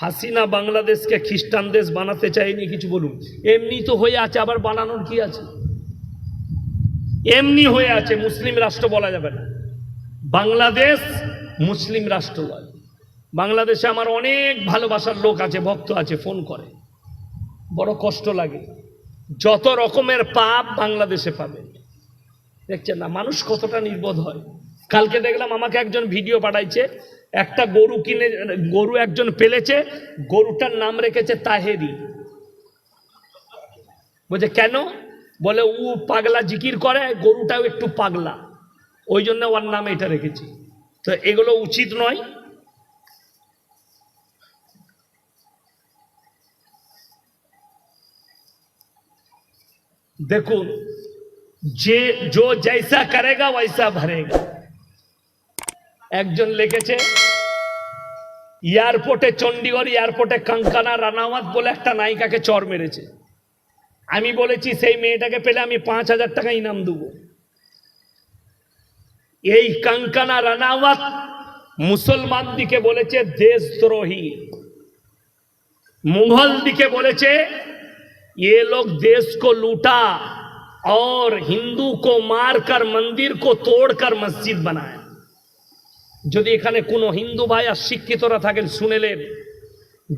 হাসিনা বাংলাদেশকে খ্রিস্টান দেশ বানাতে চায়নি, কিছু বলুন। এমনি তো হয়ে আছে, আবার বানানোর কি আছে? এমনি হয়ে আছে, মুসলিম রাষ্ট্র বলা যাবে না। বাংলাদেশ মুসলিম রাষ্ট্র নয় বাংলাদেশে আমার অনেক ভালোবাসার লোক আছে, ভক্ত আছে, ফোন করে। বড় কষ্ট লাগে। যত রকমের পাপ বাংলাদেশে পাবেন দেখছেন না, মানুষ কতটা নির্বোধ হয়। কালকে দেখলাম আমাকে একজন ভিডিও পাঠাইছে একটা গরু কিনে, গরু একজন পেলেছে, গরুটার নাম রেখেছে তাহেরি। বলছে, কেন? বলে, ও পাগলা জিকির করে, গরুটাও একটু পাগলা। ওই জন্য ওর নাম এটা রেখেছি। তো এগুলো উচিত নয়। দেখুন, যে জো জৈসা করেগা ওইসা ভরেগা। একজন লিখেছে এয়ারপোর্টে চণ্ডীগড় এয়ারপোর্টে কাঙ্কানা রানাওয়াত বলে একটা নায়িকাকে চর মেরেছে আমি বলেছি সেই মেয়েটাকে পেলে আমি পাঁচ হাজার টাকা ইনাম দেবো এই কাঙ্কানা রানাওয়াত মুসলমান দিকে বলেছে দেশদ্রোহী मुगल दिखे बोले चे ये लोग देश को लूटा और हिंदू को मारकर मंदिर को तोड़कर मस्जिद बनाया যদি এখানে কোনো হিন্দু ভাই আর শিক্ষিতরা থাকেন, শুনেলেন।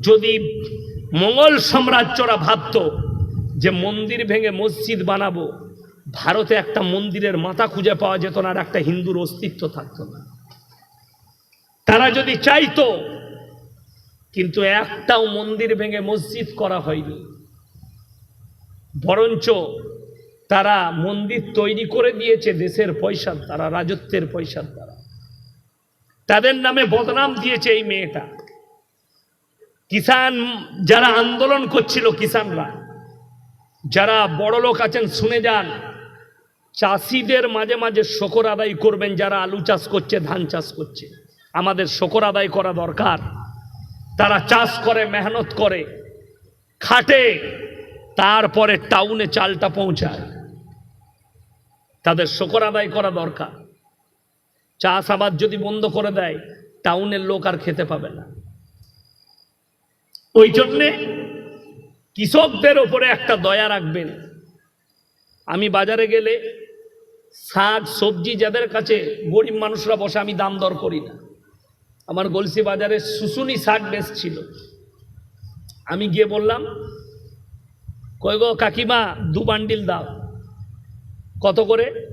যদি মঙ্গল সাম্রাজ্যরা ভাবতো যে মন্দির ভেঙে মসজিদ বানাবো, ভারতে একটা মন্দিরের মাথা খুঁজে পাওয়া যেত না আর একটা হিন্দুর অস্তিত্ব থাকতো না। তারা যদি চাইতো, কিন্তু একটাও মন্দির ভেঙে মসজিদ করা হয়নি। বরঞ্চ তারা মন্দির তৈরি করে দিয়েছে দেশের পয়সার দ্বারা, রাজত্বের পয়সার দ্বারা। তাদের নামে বদনাম দিয়েছে এই মেয়েটা। কিষান যারা আন্দোলন করছিল কিষানরা যারা বড় লোক আছেন, শুনে যান। চাষিদের মাঝে মাঝে শকর আদায় করবেন যারা আলু চাষ করছে, ধান চাষ করছে। আমাদের শকর আদায় করা দরকার। তারা চাষ করে, মেহনত করে, খাটে, তারপরে টাউনে চালটা পৌঁছায়। তাদের শকর আদায় করা দরকার। চাষাবাদ যদি বন্ধ করে দেয়, টাউনের লোক আর খেতে পাবে না। ওই জন্যে কৃষকদের ওপরে একটা দয়া রাখবেন। আমি বাজারে গেলে শাক, সবজি যাদের কাছে গরিব মানুষরা বসে, আমি দাম দর করি না। আমার গলসি বাজারে শুশুনি শাক বেশ ছিল। আমি গিয়ে বললাম, কই গো কাকিমা, দু বান্ডিল দাও। কত করে?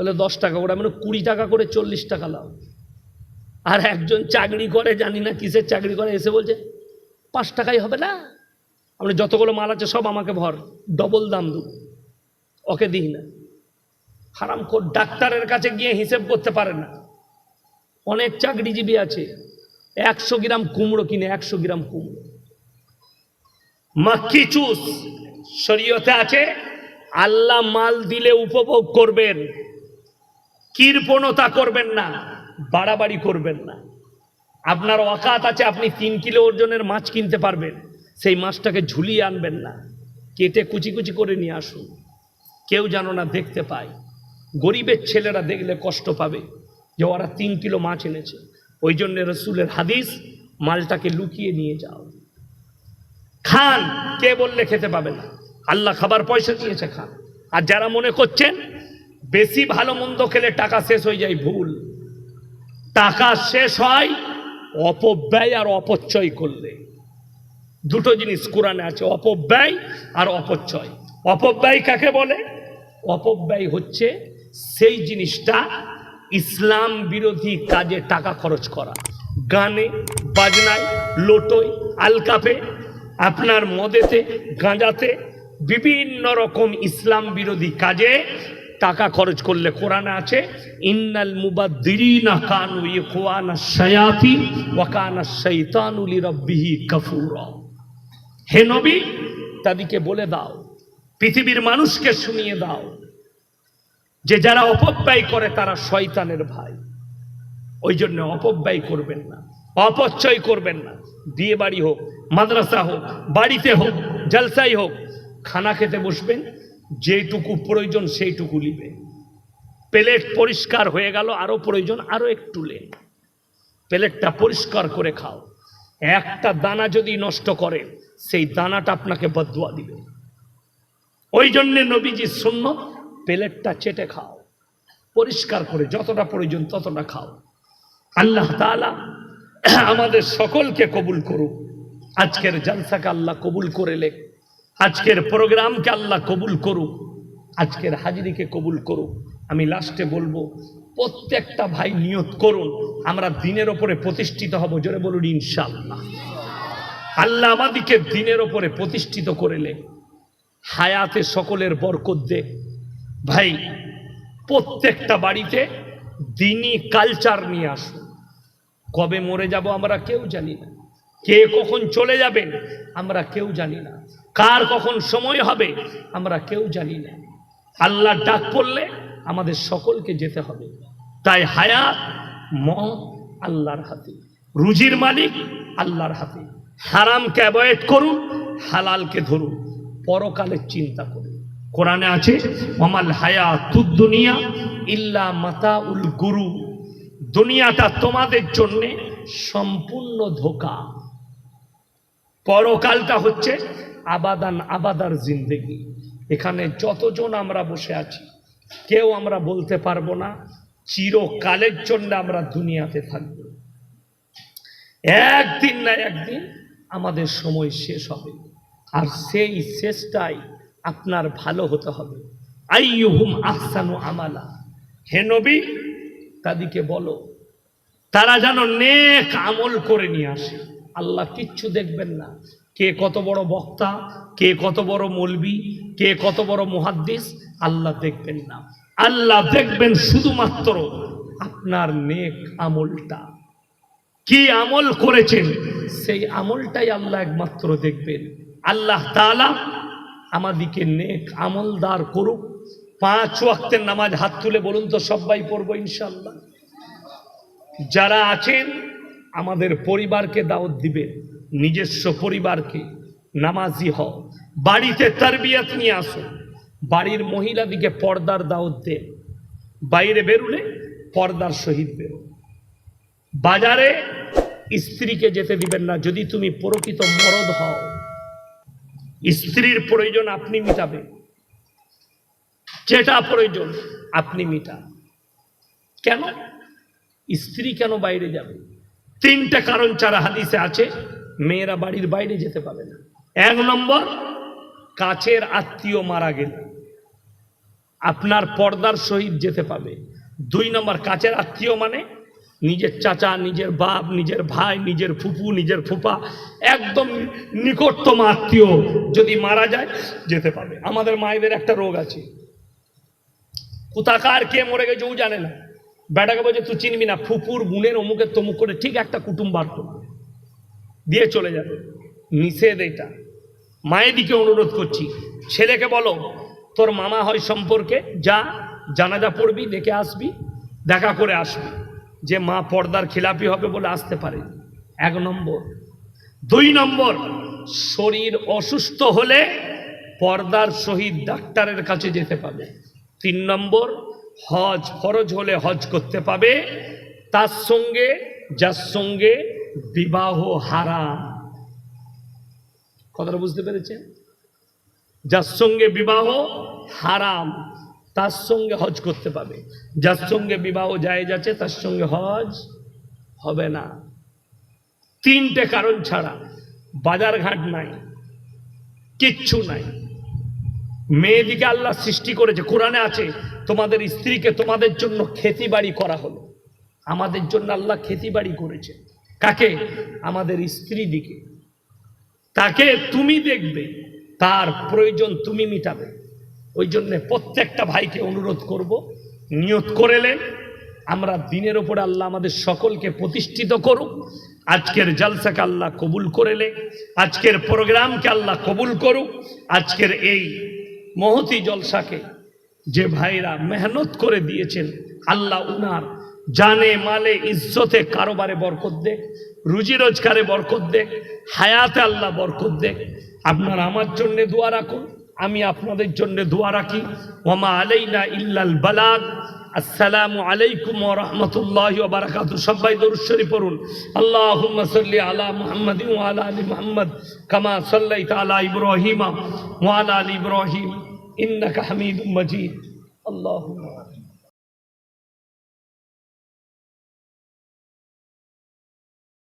বলে দশ টাকা করে মানে কুড়ি টাকা করে চল্লিশ টাকা লাভ আর একজন চাকরি করে, জানি না কিসের চাকরি করে, এসে বলছে, পাঁচ টাকাই হবে না। আপনি যতগুলো মাল আছে সব আমাকে ভর, ডবল দাম দেবো। ওকে দিই না। হারাম কর ডাক্তারের কাছে গিয়ে হিসেব করতে পারে না। অনেক চাকরিজীবী আছে, একশো গ্রাম কুমড়ো কিনে, একশো গ্রাম কুমড়ো। মাক্কি চুস শরীয়তে আছে, আল্লাহ মাল দিলে উপভোগ করবেন। কৃপণতা করবেন না, বাড়াবাড়ি করবেন না। আপনার অকাত আছে, আপনি তিন কিলো ওজনের মাছ কিনতে পারবেন, সেই মাছটাকে ঝুলিয়ে আনবেন না। কেটে কুচি কুচি করে নিয়ে আসুন। কেউ যেন না দেখতে পায়। গরিবের ছেলেরা দেখলে কষ্ট পাবে যে ওরা তিন কিলো মাছ এনেছে। ওই জন্য রসুলের হাদিস, মালটাকে লুকিয়ে নিয়ে যাও। খান, কে বললে খেতে পাবে না? আল্লাহ খাবার পয়সা দিয়েছে খান। আর যারা মনে করছেন বেশি ভালো মন্দ খেলে টাকা শেষ হয়ে যায় ভুল। টাকা শেষ হয় অপব্যয় আর অপচয় করলে। দুটো জিনিস কোরআনে আছে, অপব্যয় আর অপচয়। অপব্যয় কাকে বলে? অপব্যয় হচ্ছে সেই জিনিসটা ইসলাম বিরোধী কাজে টাকা খরচ করা। গানে, বাজনায়, লোটোয়, আলকাপে, আপনার মদেতে, গাঁজাতে, বিভিন্ন রকম ইসলাম বিরোধী কাজে টাকা খরচ করলে কোরআনে আছে, ইন্নাল মুবাদ্দিরিনা কানু শায়াতিন ওয়া শাইতানু লিরাব্বিহি কাফুরা। হে নবী, তাদেরকে বলে দাও, পৃথিবীর মানুষকে শুনিয়ে দাও, যে যারা অপব্যয় করে তারা শয়তানের ভাই। ওই জন্য অপব্যয় করবেন না, অপচয় করবেন না। বিয়ে বাড়ি হোক, মাদ্রাসা হোক, বাড়িতে হোক জলসাই হোক, খানা খেতে বসবেন যেটুকু প্রয়োজন সেইটুকু নিবে। প্লেট পরিষ্কার হয়ে গেল আরও প্রয়োজন আরও একটু লেন। প্লেটটা পরিষ্কার করে খাও। একটা দানা যদি নষ্ট করে সেই দানাটা আপনাকে বদুয়া দিবে। ওই জন্যে নবীজি শূন্য, প্লেটটা চেটে খাও। পরিষ্কার করে যতটা প্রয়োজন ততটা খাও। আল্লাহ তাআলা আমাদের সকলকে কবুল করুক। আজকের জলসাকে আল্লাহ কবুল করে লে আজকের প্রোগ্রামকে আল্লাহ কবুল করুক, আজকের হাজিরিকে কবুল করুক। আমি লাস্টে বলব, প্রত্যেকটা ভাই নিয়ত করুন, আমরা দিনের ওপরে প্রতিষ্ঠিত হব, জোরে বলুন ইনশাল্লাহ আল্লাহ আমাদিকে দিনের ওপরে প্রতিষ্ঠিত করেলে হায়াতে সকলের বরকত দে। ভাই, প্রত্যেকটা বাড়িতে দিনই কালচার নিয়ে আসুন। কবে মরে যাব আমরা কেউ জানি না। কে কখন চলে যাবেন আমরা কেউ জানি না। কার কখন সময় হবে, আমরা কেউ জানি না। আল্লাহ ডাক পড়লে আমাদের সকলকে যেতে হবে। তাই হায়াত, মত আল্লাহর হাতে। রুজির মালিক আল্লাহর হাতে। হারামকে অ্যাভয়েড করুন, হালালকে ধরুন, পরকালের চিন্তা করুন। কোরআনে আছে মামাল হায়া দুনিয়া ইল্লা মাতা উল গুরু। দুনিয়াটা তোমাদের জন্য সম্পূর্ণ ধোকা। পরকালটা হচ্ছে আবাদান আবাদার জিন্দেগি। এখানে যতজন আমরা বসে আছি, কেউ আমরা বলতে পারব না, চিরকালের জন্য আমরা দুনিয়াতে থাকব। একদিন না একদিন আমাদের সময় শেষ হবে, আর সেই শেষটাই আপনার ভালো হতে হবে। আইয়ুহুম আহসানু আমালা। হে নবী, তাদেরকে বলো, তারা যেন নেক আমল করে নিয়ে আসে। আল্লাহ কিচ্ছু দেখবেন না কে কত বড় বক্তা, কে কত বড় মলবি, কে কত বড় মুহাদ্দিস, আল্লাহ দেখবেন না। আল্লাহ দেখবেন শুধুমাত্র আপনার নেক আমলটা। কি আমল করেছেন, সেই আমলটাই আল্লাহ একমাত্র দেখবেন। আল্লাহ তাআলা আমাদিকে নেক আমলদার করুক। পাঁচ ওয়াক্তের নামাজ হাত তুলে বলুন তো সবাই পড়ব ইনশাল্লাহ যারা আছেন, আমাদের পরিবারকে দাওয়াত দিবেন। নিজস্ব পরিবারকে নামাজি হও। বাড়িতে তারবিয়াত নিয়ে আসো। বাড়ির মহিলাদিকে পর্দার দাওয়াত দেন বাইরে বেরুলে পর্দার সহিত বেরো। বাজারে স্ত্রীকে যেতে দিবেন না। যদি তুমি প্রকৃত মরদ হও, স্ত্রীর প্রয়োজন আপনি মিটাবে। যেটা প্রয়োজন আপনি মিটান। কেন? স্ত্রী কেন বাইরে যাবে? তিনটা কারণ ছাড়া হাদিসে আছে। মেয়েরা বাড়ির বাইরে যেতে পাবে না। এক নম্বর, কাছের আত্মীয় মারা গেলে আপনার পর্দার সহিত যেতে পাবে। দুই নম্বর, কাছের আত্মীয় মানে নিজের চাচা, নিজের বাপ, নিজের ভাই, নিজের ফুপু, নিজের ফুপা, একদম নিকটতম আত্মীয় যদি মারা যায়, যেতে পাবে। আমাদের মায়েদের একটা রোগ আছে। কোথাকার কে মরে গেছে ও জানে না। বেটাকে বলছে, তুই চিনবি না, ফুপুর, বোনের অমুকের তমুক করে ঠিক একটা কুটুম বার দিয়ে চলে যাবে। নিষেধ এটা। মায়ের দিকে অনুরোধ করছি, ছেলেকে বলো, তোর মামা হয় সম্পর্কে যা, জানাজা পড়বি, দেখে আসবি, দেখা করে আসবি, যে মা পর্দার খিলাপি হবে বলে আসতে পারে। এক নম্বর। দুই নম্বর, শরীর অসুস্থ হলে পর্দার সহিত ডাক্তারের কাছে যেতে পাবে। তিন নম্বর, হজ, ফরজ হলে হজ করতে পাবে। তার সঙ্গে, যার সঙ্গে বিবাহ হারাম। কথাটা বুঝতে পেরেছেন? যার সঙ্গে বিবাহ হারাম, তার সঙ্গে হজ করতে পাবে যার সঙ্গে বিবাহ যায় যাচ্ছে তার সঙ্গে হজ হবে না। তিনটে কারণ ছাড়া বাজারঘাট নাই, কিচ্ছু নাই। মেয়েদিকে আল্লাহ সৃষ্টি করেছে, কোরআনে আছে, তোমাদের স্ত্রীকে তোমাদের জন্য খেতি বাড়ি করা হলো। আমাদের জন্য আল্লাহ খেতি বাড়ি করেছে। কাকে? আমাদের স্ত্রী দিকে। তাকে তুমি দেখবে, তার প্রয়োজন তুমি মিটাবে। ওই জন্যে প্রত্যেকটা ভাইকে অনুরোধ করব, নিয়ত করেলেন আমরা দিনের ওপরে আল্লাহ আমাদের সকলকে প্রতিষ্ঠিত করুক। আজকের জলসাকে আল্লাহ কবুল করেলে আজকের প্রোগ্রামকে আল্লাহ কবুল করুক। আজকের এই মহতি জলসাকে যে ভাইরা মেহনত করে দিয়েছেন, আল্লাহ উনার জানে মালে ইজ্জতে কারোবারে বরকত দেখ রুজি রোজগারে বরকত দেখ হায়াতে আল্লাহ বরকত দেখ আপনারা আমার জন্যে দোয়া রাখুন, আমি আপনাদের জন্য দোয়া রাখি। ওমা আলাইনা ইল্লাল বালাগ। আসসালামু আলাইকুম ওয়া রাহমাতুল্লাহি ওয়া বারাকাতুহু সবাই দরুদ শরীফ পড়ুন। আল্লাহুম্মা সাল্লি আলা মুহাম্মাদিন ওয়া আলা আলি মুহাম্মদ, কামা সাল্লাইতা আলা ইব্রাহিমা ওয়া আলা আলি ইব্রাহিম। ইন্নাকা হামিদুম মাজিদ। আল্লাহুম্মা।